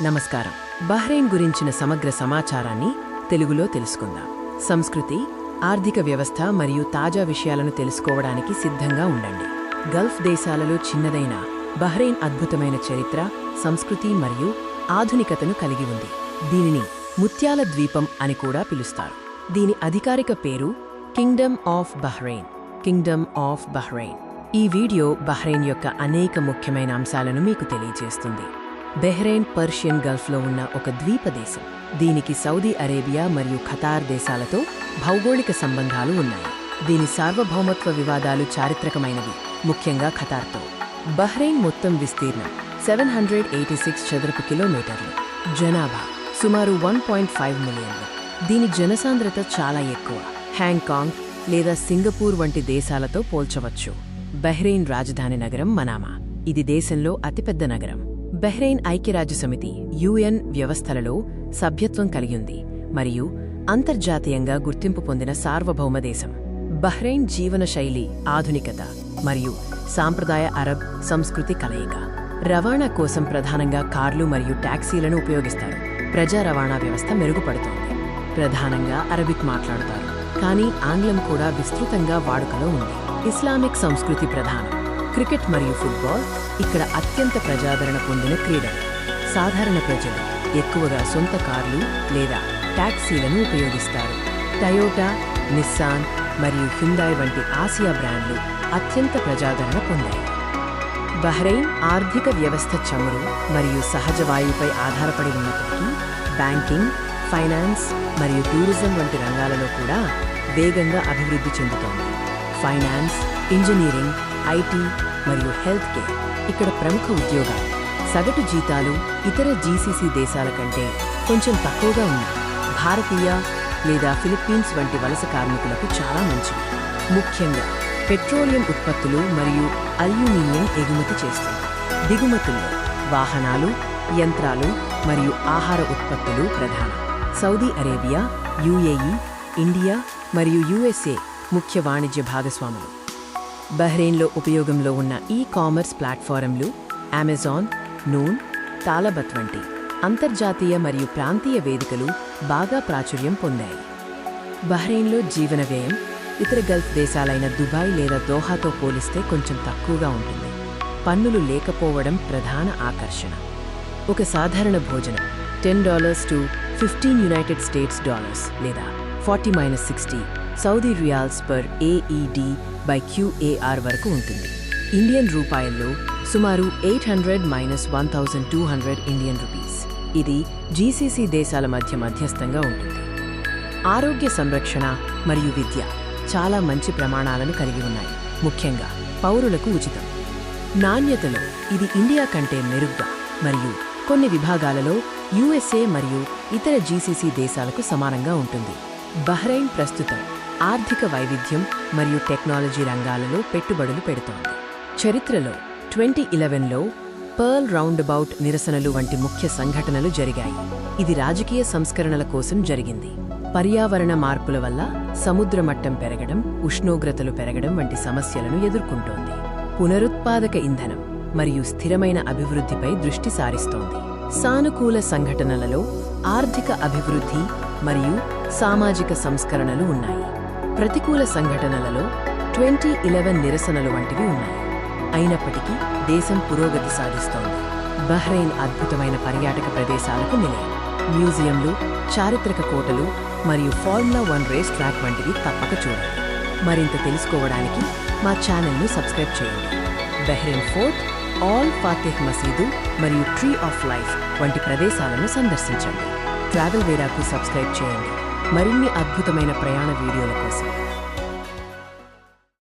నమస్కారం. బహ్రెయిన్ గురించిన సమగ్ర సమాచారాన్ని తెలుగులో తెలుసుకుందాం. సంస్కృతి ఆర్థిక వ్యవస్థ మరియు తాజా విషయాలను తెలుసుకోవడానికి సిద్ధంగా ఉండండి. గల్ఫ్ దేశాలలో చిన్నదైన బహ్రెయిన్ అద్భుతమైన చరిత్ర సంస్కృతి మరియు ఆధునికతను కలిగి ఉంది. దీనిని ముత్యాల ద్వీపం అని కూడా పిలుస్తారు. దీని అధికారిక పేరు kingdom of Bahrain kingdom of Bahrain. ఈ వీడియో బహ్రెయిన్ యొక్క అనేక ముఖ్యమైన అంశాలను మీకు తెలియజేస్తుంది. బెహ్రెయిన్ పర్షియన్ గల్ఫ్లో ఉన్న ఒక ద్వీప దేశం. దీనికి సౌదీ అరేబియా మరియు ఖతార్ దేశాలతో భౌగోళిక సంబంధాలు ఉన్నాయి. దీని సార్వభౌమత్వ వివాదాలు చారిత్రకమైనవి ముఖ్యంగా ఖతార్తో. బహ్రెయిన్ మొత్తం విస్తీర్ణం సెవెన్ హండ్రెడ్ ఎయిటీ సిక్స్ చదరపు కిలోమీటర్లు జనాభా సుమారు వన్ పాయింట్ ఫైవ్ మిలియన్లు. దీని జనసాంద్రత చాలా ఎక్కువ. హ్యాంగ్కాంగ్ లేదా సింగపూర్ వంటి దేశాలతో పోల్చవచ్చు. బహ్రెయిన్ రాజధాని నగరం మనామా. ఇది దేశంలో అతిపెద్ద నగరం. బహ్రెయిన్ ఐక్యరాజ్యసమితి యుఎన్ వ్యవస్థలలో సభ్యత్వం కలిగింది మరియు అంతర్జాతీయంగా గుర్తింపు పొందిన సార్వభౌమ దేశం. బహ్రెయిన్ జీవనశైలి ఆధునికత మరియు సాంప్రదాయ అరబ్ సంస్కృతి కలయిక. రవాణా కోసం ప్రధానంగా కార్లు మరియు ట్యాక్సీలను ఉపయోగిస్తారు. ప్రజా రవాణా వ్యవస్థ మెరుగుపడుతోంది. ప్రధానంగా అరబిక్ మాట్లాడుతారు. కానీ ఆంగ్లం కూడా విస్తృతంగా వాడుకలో ఉంది. ఇస్లామిక్ సంస్కృతి ప్రధానం. క్రికెట్ మరియు ఫుట్బాల్ ఇక్కడ అత్యంత ప్రజాదరణ పొందిన క్రీడలు సాధారణ ప్రజలు ఎక్కువగా సొంత కార్లు లేదా ట్యాక్సీలను ఉపయోగిస్తారు. టయోటా నిస్సాన్ మరియు హ్యుందాయ్ వంటి ఆసియా బ్రాండ్లు అత్యంత ప్రజాదరణ పొందాయి. బహ్రెయిన్ ఆర్థిక వ్యవస్థ చమురు మరియు సహజ వాయువుపై ఆధారపడి ఉన్నప్పటికీ బ్యాంకింగ్ ఫైనాన్స్ మరియు టూరిజం వంటి రంగాలలో కూడా వేగంగా అభివృద్ధి చెందుతోంది. ఫైనాన్స్ ఇంజనీరింగ్ ఐటీ మరియు హెల్త్ కేర్. ఇక్కడ ప్రముఖ ఉద్యోగాలు సగటు జీతాలు ఇతర జీసీసీ దేశాల కంటే కొంచెం తక్కువగా ఉన్నాయి. భారతీయ లేదా ఫిలిప్పీన్స్ వంటి వలస కార్మికులకు చాలా మంచివి. ముఖ్యంగా పెట్రోలియం ఉత్పత్తులు మరియు అల్యూమినియం ఎగుమతి చేస్తుంది. దిగుమతుల్లో వాహనాలు యంత్రాలు మరియు ఆహార ఉత్పత్తులు ప్రధానం. సౌదీ అరేబియా యుఏఈ ఇండియా మరియు యుఎస్ఏ ముఖ్య వాణిజ్య భాగస్వాములు. బహ్రెయిన్లో ఉపయోగంలో ఉన్న ఈ కామర్స్ ప్లాట్ఫారంలు అమెజాన్ నూన్ తాలబత్ వంటి అంతర్జాతీయ మరియు ప్రాంతీయ వేదికలు బాగా ప్రాచుర్యం పొందాయి. బహ్రెయిన్లో జీవన వ్యయం ఇతర గల్ఫ్ దేశాలైన దుబాయ్ లేదా దోహాతో పోలిస్తే కొంచెం తక్కువగా ఉంటుంది. పన్నులు లేకపోవడం ప్రధాన ఆకర్షణ. ఒక సాధారణ భోజనం ten dollars to fifteen United States dollars లేదా forty minus sixty Saudi riyals per AED by QAR వరకు ఉంటుంది. ఇండియన్ రూపాయల్లో సుమారు eight hundred minus one thousand two hundred Indian rupees. ఇది జీసీసీ దేశాల మధ్య మధ్యస్థంగా ఉంటుంది. ఆరోగ్య సంరక్షణ మరియు విద్య చాలా మంచి ప్రమాణాలను కలిగి ఉన్నాయి. ముఖ్యంగా పౌరులకు ఉచితం. నాణ్యతలో ఇది ఇండియా కంటే మెరుగ్గా మరియు కొన్ని విభాగాలలో యుఎస్ఏ మరియు ఇతర జీసీసీ దేశాలకు సమానంగా ఉంటుంది. బహ్రెయిన్ ప్రస్తుతం ఆర్థిక వైవిధ్యం మరియు టెక్నాలజీ రంగాలలో పెట్టుబడులు పెడుతోంది. చరిత్రలో ట్వంటీ ఇలెవెన్లో పర్ల్ రౌండబౌట్ నిరసనలు వంటి ముఖ్య సంఘటనలు జరిగాయి. ఇది రాజకీయ సంస్కరణల కోసం జరిగింది. పర్యావరణ మార్పుల వల్ల సముద్ర మట్టం పెరగడం ఉష్ణోగ్రతలు పెరగడం వంటి సమస్యలను ఎదుర్కొంటోంది. పునరుత్పాదక ఇంధనం మరియు స్థిరమైన అభివృద్ధిపై దృష్టి సారిస్తోంది. సానుకూల సంఘటనలలో ఆర్థిక అభివృద్ధి మరియు సామాజిక సంస్కరణలు ఉన్నాయి. ప్రతికూల సంఘటనలలో ట్వంటీ ఇలెవెన్ నిరసనలు వంటివి ఉన్నాయి. అయినప్పటికీ దేశం పురోగతి సాధిస్తోంది. బహ్రెయిన్ అద్భుతమైన పర్యాటక ప్రదేశాలకు నిలయం. మ్యూజియంలు చారిత్రక కోటలు మరియు ఫార్ములా వన్ రేస్ ట్రాక్ వంటివి తప్పక చూడండి మరింత తెలుసుకోవడానికి మా ఛానల్ను సబ్స్క్రైబ్ చేయండి. బహ్రెయిన్ ఫోర్ట్ ఆల్ ఫాతిహ్ మసీదు మరియు ట్రీ ఆఫ్ లైఫ్ వంటి ప్రదేశాలను సందర్శించండి. ట్రావెల్ వేరాకు సబ్స్క్రైబ్ చేయండి. మరిన్ని అద్భుతమైన ప్రయాణ వీడియోల కోసం